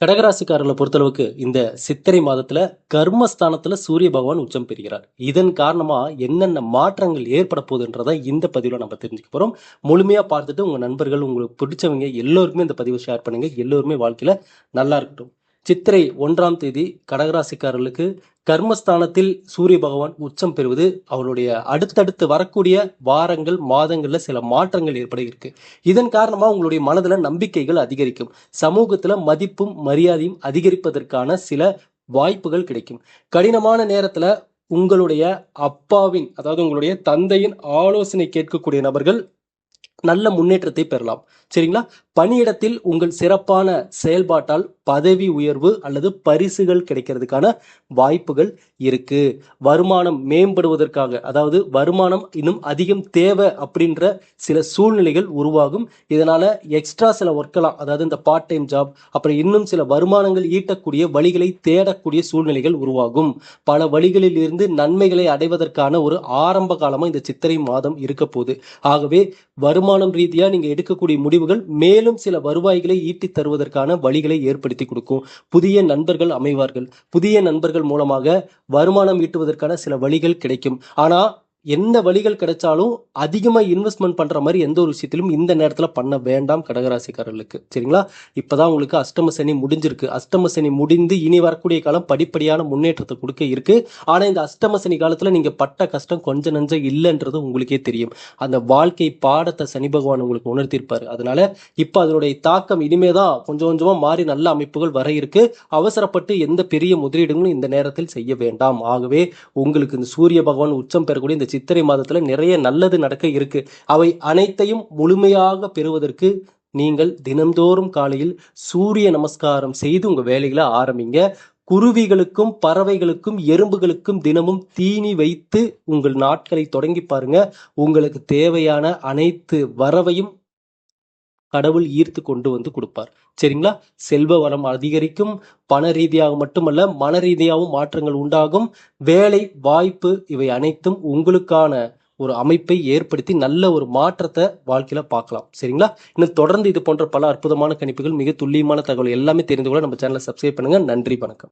கடகராசிக்காரர்களை பொறுத்தளவுக்கு இந்த சித்திரை மாதத்துல கர்மஸ்தானத்துல சூரிய பகவான் உச்சம் பெறுகிறார். இதன் காரணமா என்னென்ன மாற்றங்கள் ஏற்பட போகுதுன்றதை இந்த பதிவில் நம்ம தெரிஞ்சுக்க போறோம். முழுமையா பார்த்துட்டு உங்க நண்பர்கள் உங்களுக்கு பிடிச்சவங்க எல்லோருக்குமே இந்த பதிவை ஷேர் பண்ணுங்க. எல்லோருமே வாழ்க்கையில நல்லா இருக்கட்டும். சித்திரை ஒன்றாம் தேதி கடகராசிக்காரர்களுக்கு கர்மஸ்தானத்தில் சூரிய பகவான் உச்சம் பெறுவது அவருடைய அடுத்தடுத்து வரக்கூடிய வாரங்கள் மாதங்கள்ல சில மாற்றங்கள் ஏற்பட இருக்கு இதன் காரணமா உங்களுடைய மனதுல நம்பிக்கைகள் அதிகரிக்கும். சமூகத்துல மதிப்பும் மரியாதையும் அதிகரிப்பதற்கான சில வாய்ப்புகள் கிடைக்கும். கடினமான நேரத்துல உங்களுடைய அப்பாவின் அதாவது உங்களுடைய தந்தையின் ஆலோசனை கேட்கக்கூடிய நபர்கள் நல்ல முன்னேற்றத்தை பெறலாம். சரிங்களா? பணியிடத்தில் உங்கள் சிறப்பான செயல்பாட்டால் பதவி உயர்வு அல்லது பரிசுகள் கிடைக்கிறதுக்கான வாய்ப்புகள் இருக்கு. வருமானம் மேம்படுவதற்காக அதாவது வருமானம் இன்னும் அதிகம் தேவை அப்படின்ற சில சூழ்நிலைகள் உருவாகும். இதனால எக்ஸ்ட்ரா சில ஒர்க்கெல்லாம் அதாவது இந்த பார்ட் டைம் ஜாப் அப்புறம் இன்னும் சில வருமானங்கள் ஈட்டக்கூடிய வழிகளை தேடக்கூடிய சூழ்நிலைகள் உருவாகும். பல வழிகளில் இருந்து நன்மைகளை அடைவதற்கான ஒரு ஆரம்ப காலமா இந்த சித்திரை மாதம் இருக்க போகுது. ஆகவே வருமானம் ரீதியா நீங்க எடுக்கக்கூடிய முடிவுகள் மேலும் சில வருவாய்களை ஈட்டி தருவதற்கான வழிகளை ஏற்படுத்தி கொடுக்கும் புதிய நண்பர்கள் அமைவார்கள். புதிய நண்பர்கள் மூலமாக வருமானம் ஈட்டுவதற்கான சில வழிகள் கிடைக்கும். ஆனா என்ன வழிகள் கிடைச்சாலும் அதிகமாக இன்வெஸ்ட்மெண்ட் பண்ணுற மாதிரி எந்த ஒரு விஷயத்திலும் இந்த நேரத்தில் பண்ண வேண்டாம் கடகராசிக்காரர்களுக்கு. சரிங்களா? இப்பதான் உங்களுக்கு அஷ்டம சனி முடிஞ்சிருக்கு. அஷ்டம சனி முடிந்து இனி வரக்கூடிய காலம் படிப்படியான முன்னேற்றத்தை கொடுக்க இருக்கு. ஆனால் இந்த அஷ்டம சனி காலத்தில் நீங்கள் பட்ட கஷ்டம் கொஞ்சம் நஞ்சம் இல்லைன்றது உங்களுக்கே தெரியும். அந்த வாழ்க்கை பாடத்தை சனி பகவான் உங்களுக்கு உணர்த்திருப்பார். அதனால இப்போ அதனுடைய தாக்கம் இனிமே தான் கொஞ்சம் கொஞ்சமாக மாறி நல்ல அமைப்புகள் வர இருக்கு. அவசரப்பட்டு எந்த பெரிய முதலீடுகளும் இந்த நேரத்தில் செய்ய வேண்டாம். ஆகவே உங்களுக்கு இந்த சூரிய பகவான் உச்சம் பெறக்கூடிய இந்த சித்திரை மாதத்துல நிறைய நல்லது நடக்க இருக்கு. அவை அனைத்தையும் முழுமையாக பெறுவதற்கு நீங்கள் தினந்தோறும் காலையில் சூரிய நமஸ்காரம் செய்து உங்க வேலைகளை ஆரம்பிங்க. குருவிகளுக்கும் பறவைகளுக்கும் எறும்புகளுக்கும் தினமும் தீனி வைத்து உங்கள் நாட்களை தொடங்கி பாருங்க. உங்களுக்கு தேவையான அனைத்து வரவையும் கடவுள் ஈர்த்து கொண்டு வந்து கொடுப்பார். சரிங்களா? செல்வ வளம் அதிகரிக்கும் பண ரீதியாக மட்டுமல்ல மன ரீதியாகவும் மாற்றங்கள் உண்டாகும். வேலை வாய்ப்பு இவை அனைத்தும் உங்களுக்கான ஒரு அமைப்பை ஏற்படுத்தி நல்ல ஒரு மாற்றத்தை வாழ்க்கையில பார்க்கலாம். சரிங்களா? இன்னும் தொடர்ந்து இது போன்ற பல அற்புதமான கணிப்புகள் மிக துல்லியமான தகவல் எல்லாமே தெரிந்து கொள்ள நம்ம சேனலை சப்ஸ்கிரைப் பண்ணுங்க. நன்றி வணக்கம்.